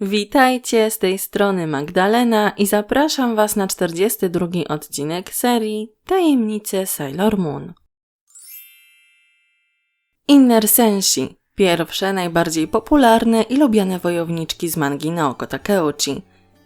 Witajcie, z tej strony Magdalena i zapraszam Was na 42 odcinek serii Tajemnice Sailor Moon. Inner Senshi, pierwsze, najbardziej popularne i lubiane wojowniczki z mangi Naoko Takeuchi.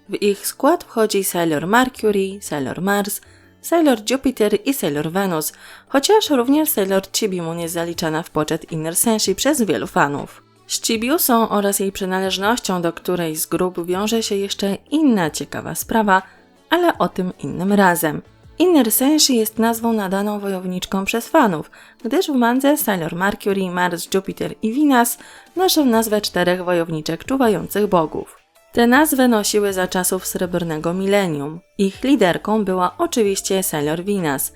W ich skład wchodzi Sailor Mercury, Sailor Mars, Sailor Jupiter i Sailor Venus, chociaż również Sailor Chibi Moon jest zaliczana w poczet Inner Senshi przez wielu fanów. Z Chibiusą oraz jej przynależnością do której z grup wiąże się jeszcze inna ciekawa sprawa, ale o tym innym razem. Inner Senshi jest nazwą nadaną wojowniczkom przez fanów, gdyż w mandze Sailor Mercury, Mars, Jupiter i Venus noszą nazwę czterech wojowniczek czuwających bogów. Te nazwy nosiły za czasów srebrnego milenium. Ich liderką była oczywiście Sailor Venus,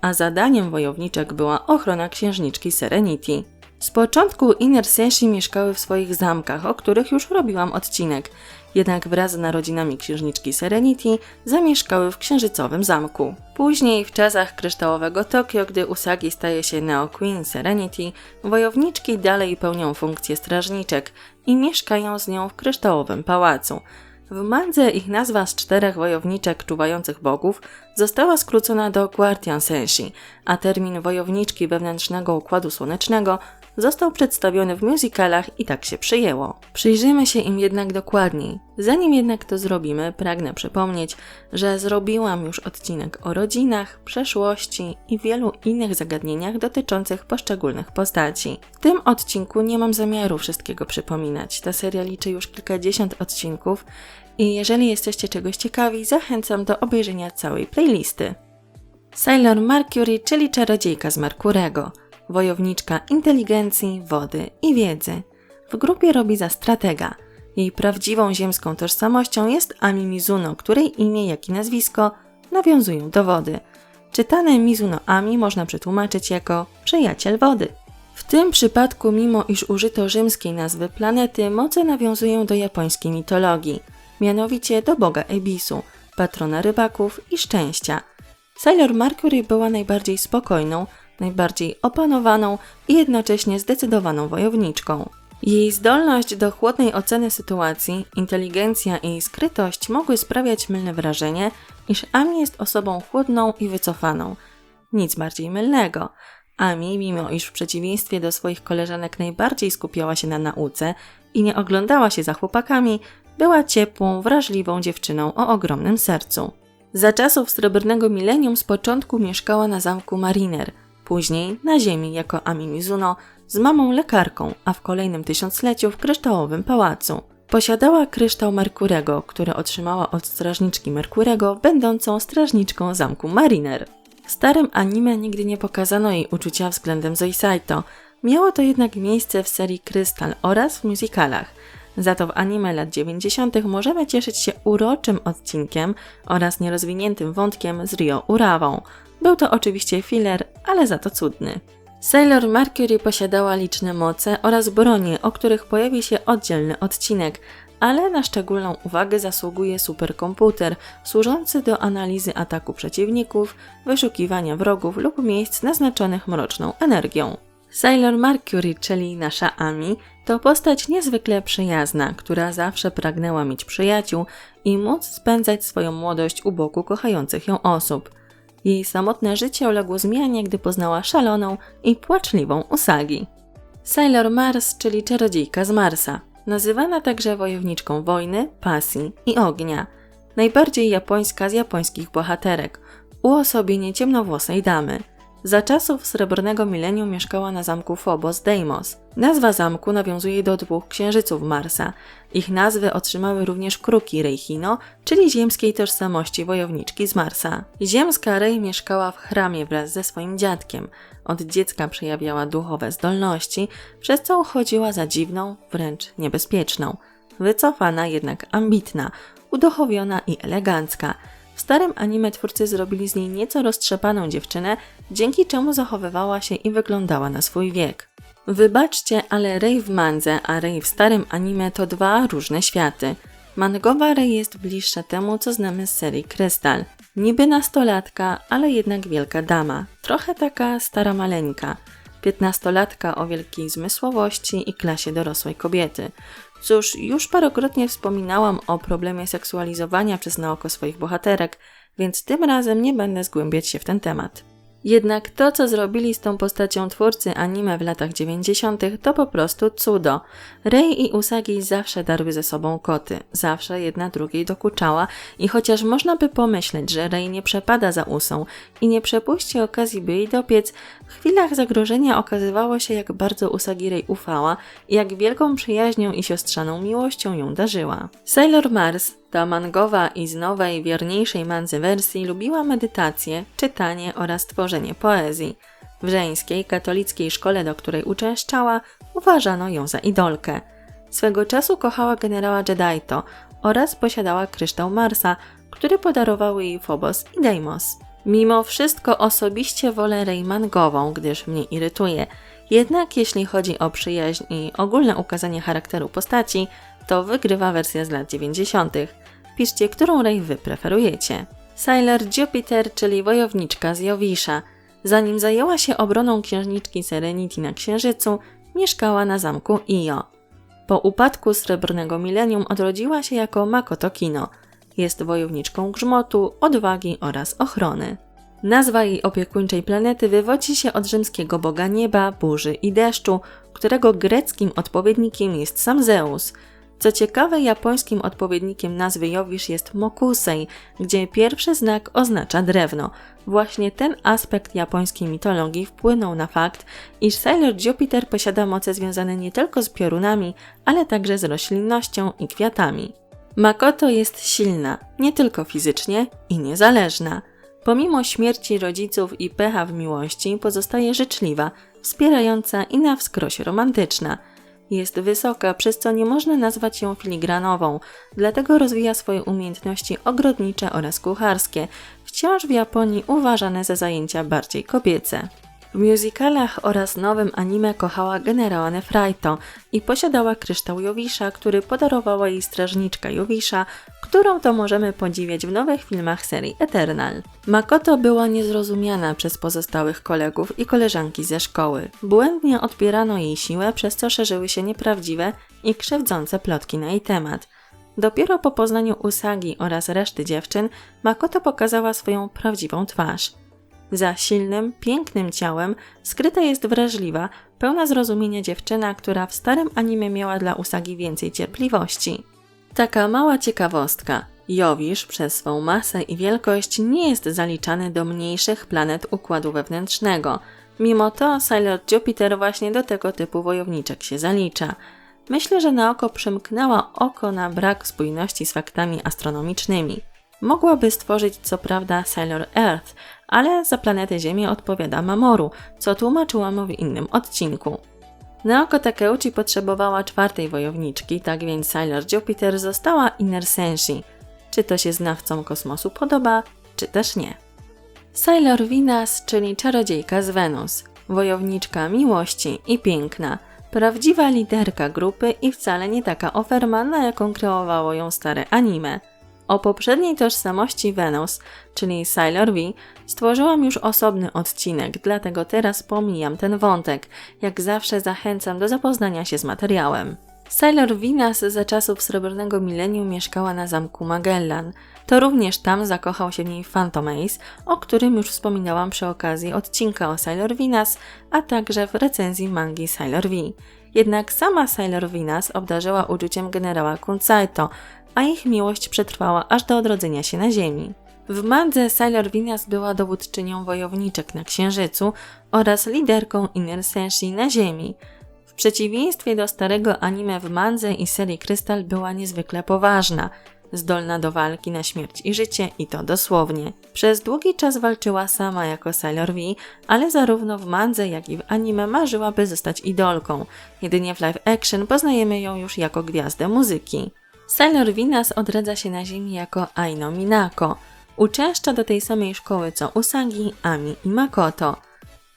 a zadaniem wojowniczek była ochrona księżniczki Serenity. Z początku Inner Senshi mieszkały w swoich zamkach, o których już robiłam odcinek, jednak wraz z narodzinami księżniczki Serenity zamieszkały w księżycowym zamku. Później, w czasach kryształowego Tokio, gdy Usagi staje się Neo Queen Serenity, wojowniczki dalej pełnią funkcję strażniczek i mieszkają z nią w kryształowym pałacu. W mandze ich nazwa z czterech wojowniczek czuwających bogów została skrócona do Guardian Senshi, a termin wojowniczki wewnętrznego układu słonecznego został przedstawiony w musicalach i tak się przyjęło. Przyjrzymy się im jednak dokładniej. Zanim jednak to zrobimy, pragnę przypomnieć, że zrobiłam już odcinek o rodzinach, przeszłości i wielu innych zagadnieniach dotyczących poszczególnych postaci. W tym odcinku nie mam zamiaru wszystkiego przypominać. Ta seria liczy już kilkadziesiąt odcinków i jeżeli jesteście czegoś ciekawi, zachęcam do obejrzenia całej playlisty. Sailor Mercury, czyli czarodziejka z Merkurego – wojowniczka inteligencji, wody i wiedzy. W grupie robi za stratega. Jej prawdziwą ziemską tożsamością jest Ami Mizuno, której imię, jak i nazwisko nawiązują do wody. Czytane Mizuno Ami można przetłumaczyć jako przyjaciel wody. W tym przypadku, mimo iż użyto rzymskiej nazwy planety, moce nawiązują do japońskiej mitologii, mianowicie do boga Ebisu, patrona rybaków i szczęścia. Sailor Mercury była najbardziej spokojną, najbardziej opanowaną i jednocześnie zdecydowaną wojowniczką. Jej zdolność do chłodnej oceny sytuacji, inteligencja i skrytość mogły sprawiać mylne wrażenie, iż Ami jest osobą chłodną i wycofaną. Nic bardziej mylnego. Ami, mimo iż w przeciwieństwie do swoich koleżanek najbardziej skupiała się na nauce i nie oglądała się za chłopakami, była ciepłą, wrażliwą dziewczyną o ogromnym sercu. Za czasów srebrnego milenium z początku mieszkała na zamku Mariner – Później na ziemi jako Ami Mizuno z mamą lekarką, a w kolejnym tysiącleciu w kryształowym pałacu. Posiadała kryształ Merkurego, który otrzymała od strażniczki Merkurego, będącą strażniczką zamku Mariner. W starym anime nigdy nie pokazano jej uczucia względem Zoisaito. Miało to jednak miejsce w serii Krystal oraz w musicalach. Za to w anime lat 90. możemy cieszyć się uroczym odcinkiem oraz nierozwiniętym wątkiem z Rio Urawą, był to oczywiście filler, ale za to cudny. Sailor Mercury posiadała liczne moce oraz bronie, o których pojawi się oddzielny odcinek, ale na szczególną uwagę zasługuje superkomputer służący do analizy ataku przeciwników, wyszukiwania wrogów lub miejsc naznaczonych mroczną energią. Sailor Mercury, czyli nasza Ami, to postać niezwykle przyjazna, która zawsze pragnęła mieć przyjaciół i móc spędzać swoją młodość u boku kochających ją osób. Jej samotne życie uległo zmianie, gdy poznała szaloną i płaczliwą Usagi. Sailor Mars, czyli czarodziejka z Marsa, nazywana także wojowniczką wojny, pasji i ognia. Najbardziej japońska z japońskich bohaterek, uosobienie ciemnowłosej damy – za czasów srebrnego milenium mieszkała na zamku Phobos Deimos. Nazwa zamku nawiązuje do dwóch księżyców Marsa. Ich nazwy otrzymały również kruki Reihino, czyli ziemskiej tożsamości wojowniczki z Marsa. Ziemska Rei mieszkała w chramie wraz ze swoim dziadkiem. Od dziecka przejawiała duchowe zdolności, przez co uchodziła za dziwną, wręcz niebezpieczną. Wycofana, jednak ambitna, uduchowiona i elegancka – w starym anime twórcy zrobili z niej nieco roztrzepaną dziewczynę, dzięki czemu zachowywała się i wyglądała na swój wiek. Wybaczcie, ale Rei w mandze, a Rei w starym anime to dwa różne światy. Mangowa Rei jest bliższa temu, co znamy z serii Krystal. Niby nastolatka, ale jednak wielka dama. Trochę taka stara maleńka. Piętnastolatka o wielkiej zmysłowości i klasie dorosłej kobiety. Cóż, już parokrotnie wspominałam o problemie seksualizowania przez Naoko swoich bohaterek, więc tym razem nie będę zgłębiać się w ten temat. Jednak to, co zrobili z tą postacią twórcy anime w latach 90., to po prostu cudo. Rei i Usagi zawsze darły ze sobą koty, zawsze jedna drugiej dokuczała i chociaż można by pomyśleć, że Rei nie przepada za Usą i nie przepuści okazji, by jej dopiec, w chwilach zagrożenia okazywało się, jak bardzo Usagi Rei ufała i jak wielką przyjaźnią i siostrzaną miłością ją darzyła. Sailor Mars ta mangowa i z nowej, wierniejszej manzy wersji lubiła medytację, czytanie oraz tworzenie poezji. W żeńskiej, katolickiej szkole, do której uczęszczała, uważano ją za idolkę. Swego czasu kochała generała Jedito oraz posiadała kryształ Marsa, który podarowały jej Phobos i Deimos. Mimo wszystko osobiście wolę Rey mangową, gdyż mnie irytuje. Jednak jeśli chodzi o przyjaźń i ogólne ukazanie charakteru postaci, to wygrywa wersja z lat 90. Piszcie, którą Rey wy preferujecie. Sailor Jupiter, czyli wojowniczka z Jowisza, zanim zajęła się obroną księżniczki Serenity na Księżycu, mieszkała na zamku Io. Po upadku Srebrnego Milenium odrodziła się jako Makoto Kino. Jest wojowniczką grzmotu, odwagi oraz ochrony. Nazwa jej opiekuńczej planety wywodzi się od rzymskiego boga nieba, burzy i deszczu, którego greckim odpowiednikiem jest sam Zeus – co ciekawe, japońskim odpowiednikiem nazwy Jowisz jest Mokusei, gdzie pierwszy znak oznacza drewno. Właśnie ten aspekt japońskiej mitologii wpłynął na fakt, iż Sailor Jupiter posiada moce związane nie tylko z piorunami, ale także z roślinnością i kwiatami. Makoto jest silna, nie tylko fizycznie i niezależna. Pomimo śmierci rodziców i pecha w miłości, pozostaje życzliwa, wspierająca i na wskroś romantyczna – jest wysoka, przez co nie można nazwać ją filigranową, dlatego rozwija swoje umiejętności ogrodnicze oraz kucharskie, wciąż w Japonii uważane za zajęcia bardziej kobiece. W musicalach oraz nowym anime kochała generała Nefraito i posiadała kryształ Jowisza, który podarowała jej strażniczka Jowisza, którą to możemy podziwiać w nowych filmach serii Eternal. Makoto była niezrozumiana przez pozostałych kolegów i koleżanki ze szkoły. Błędnie odbierano jej siłę, przez co szerzyły się nieprawdziwe i krzywdzące plotki na jej temat. Dopiero po poznaniu Usagi oraz reszty dziewczyn, Makoto pokazała swoją prawdziwą twarz. Za silnym, pięknym ciałem skryta jest wrażliwa, pełna zrozumienia dziewczyna, która w starym anime miała dla Usagi więcej cierpliwości. Taka mała ciekawostka. Jowisz przez swą masę i wielkość nie jest zaliczany do mniejszych planet układu wewnętrznego. Mimo to Sailor Jupiter właśnie do tego typu wojowniczek się zalicza. Myślę, że na oko przymknęła oko na brak spójności z faktami astronomicznymi. Mogłaby stworzyć co prawda Sailor Earth, ale za planetę Ziemię odpowiada Mamoru, co tłumaczyłam w innym odcinku. Naoko Takeuchi potrzebowała czwartej wojowniczki, tak więc Sailor Jupiter została Inner Senshi. Czy to się znawcom kosmosu podoba, czy też nie. Sailor Venus, czyli czarodziejka z Wenus, wojowniczka miłości i piękna, prawdziwa liderka grupy i wcale nie taka oferma, na jaką kreowało ją stare anime. O poprzedniej tożsamości Venus, czyli Sailor V, stworzyłam już osobny odcinek, dlatego teraz pomijam ten wątek. Jak zawsze zachęcam do zapoznania się z materiałem. Sailor Venus za czasów Srebrnego Milenium mieszkała na zamku Magellan. To również tam zakochał się w niej Phantom Ace, o którym już wspominałam przy okazji odcinka o Sailor Venus, a także w recenzji mangi Sailor V. Jednak sama Sailor Venus obdarzyła uczuciem generała Kunsaito, a ich miłość przetrwała aż do odrodzenia się na Ziemi. W mandze Sailor Venus była dowódczynią wojowniczek na Księżycu oraz liderką Inner Senshi na Ziemi. W przeciwieństwie do starego anime w mandze i serii Krystal była niezwykle poważna, zdolna do walki na śmierć i życie i to dosłownie. Przez długi czas walczyła sama jako Sailor V, ale zarówno w mandze jak i w anime marzyła by zostać idolką. Jedynie w live action poznajemy ją już jako gwiazdę muzyki. Sailor Venus odradza się na ziemi jako Aino Minako. Uczęszcza do tej samej szkoły co Usagi, Ami i Makoto.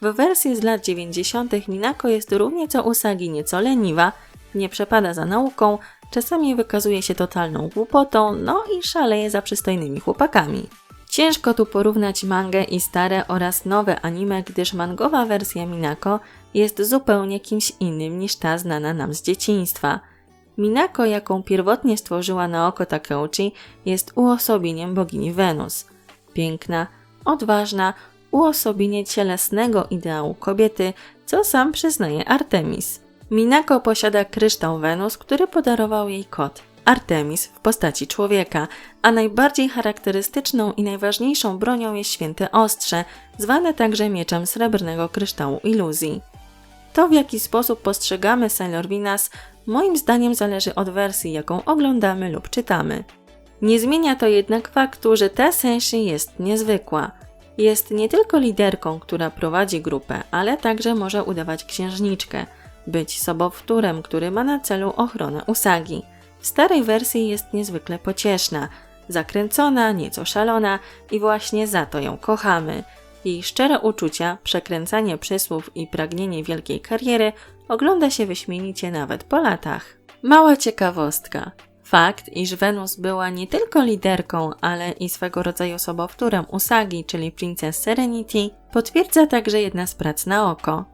W wersji z lat 90. Minako jest równie co Usagi nieco leniwa, nie przepada za nauką, czasami wykazuje się totalną głupotą, no i szaleje za przystojnymi chłopakami. Ciężko tu porównać mangę i stare oraz nowe anime, gdyż mangowa wersja Minako jest zupełnie kimś innym niż ta znana nam z dzieciństwa – Minako, jaką pierwotnie stworzyła Naoko Takeuchi, jest uosobieniem bogini Wenus. Piękna, odważna, uosobienie cielesnego ideału kobiety, co sam przyznaje Artemis. Minako posiada kryształ Wenus, który podarował jej kot, Artemis w postaci człowieka, a najbardziej charakterystyczną i najważniejszą bronią jest święte ostrze, zwane także mieczem srebrnego kryształu iluzji. To, w jaki sposób postrzegamy Sailor Venus, moim zdaniem zależy od wersji, jaką oglądamy lub czytamy. Nie zmienia to jednak faktu, że ta Senshi jest niezwykła. Jest nie tylko liderką, która prowadzi grupę, ale także może udawać księżniczkę, być sobowtórem, który ma na celu ochronę Usagi. W starej wersji jest niezwykle pocieszna, zakręcona, nieco szalona i właśnie za to ją kochamy. Jej szczere uczucia, przekręcanie przysłów i pragnienie wielkiej kariery ogląda się wyśmienicie nawet po latach. Mała ciekawostka. Fakt, iż Wenus była nie tylko liderką, ale i swego rodzaju sobowtórem Usagi, czyli Princess Serenity, potwierdza także jedna z prac na oko.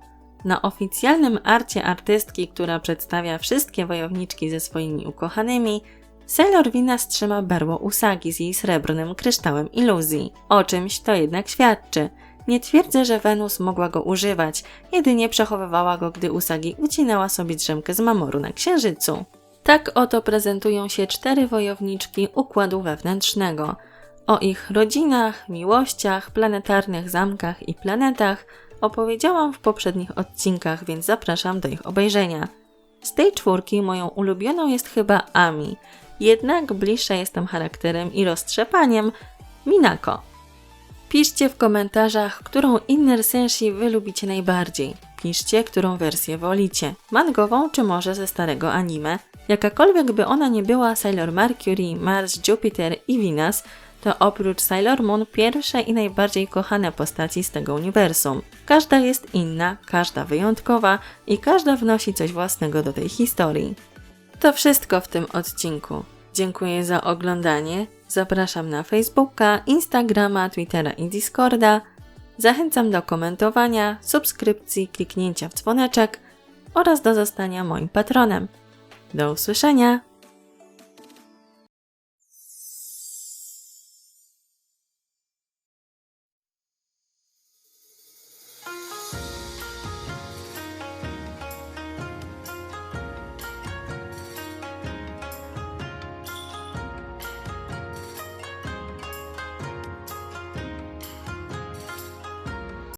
Na oficjalnym arcie artystki, która przedstawia wszystkie wojowniczki ze swoimi ukochanymi, Sailor Venus trzyma berło Usagi z jej srebrnym kryształem iluzji. O czymś to jednak świadczy. Nie twierdzę, że Wenus mogła go używać, jedynie przechowywała go, gdy Usagi ucinała sobie drzemkę z mamoru na księżycu. Tak oto prezentują się cztery wojowniczki układu wewnętrznego. O ich rodzinach, miłościach, planetarnych zamkach i planetach opowiedziałam w poprzednich odcinkach, więc zapraszam do ich obejrzenia. Z tej czwórki moją ulubioną jest chyba Ami, jednak bliższa jestem charakterem i roztrzepaniem Minako. Piszcie w komentarzach, którą Inner Senshi wy lubicie najbardziej. Piszcie, którą wersję wolicie. Mangową czy może ze starego anime. Jakakolwiek by ona nie była Sailor Mercury, Mars, Jupiter i Venus, to oprócz Sailor Moon pierwsze i najbardziej kochane postaci z tego uniwersum. Każda jest inna, każda wyjątkowa i każda wnosi coś własnego do tej historii. To wszystko w tym odcinku. Dziękuję za oglądanie. Zapraszam na Facebooka, Instagrama, Twittera i Discorda. Zachęcam do komentowania, subskrypcji, kliknięcia w dzwoneczek oraz do zostania moim patronem. Do usłyszenia!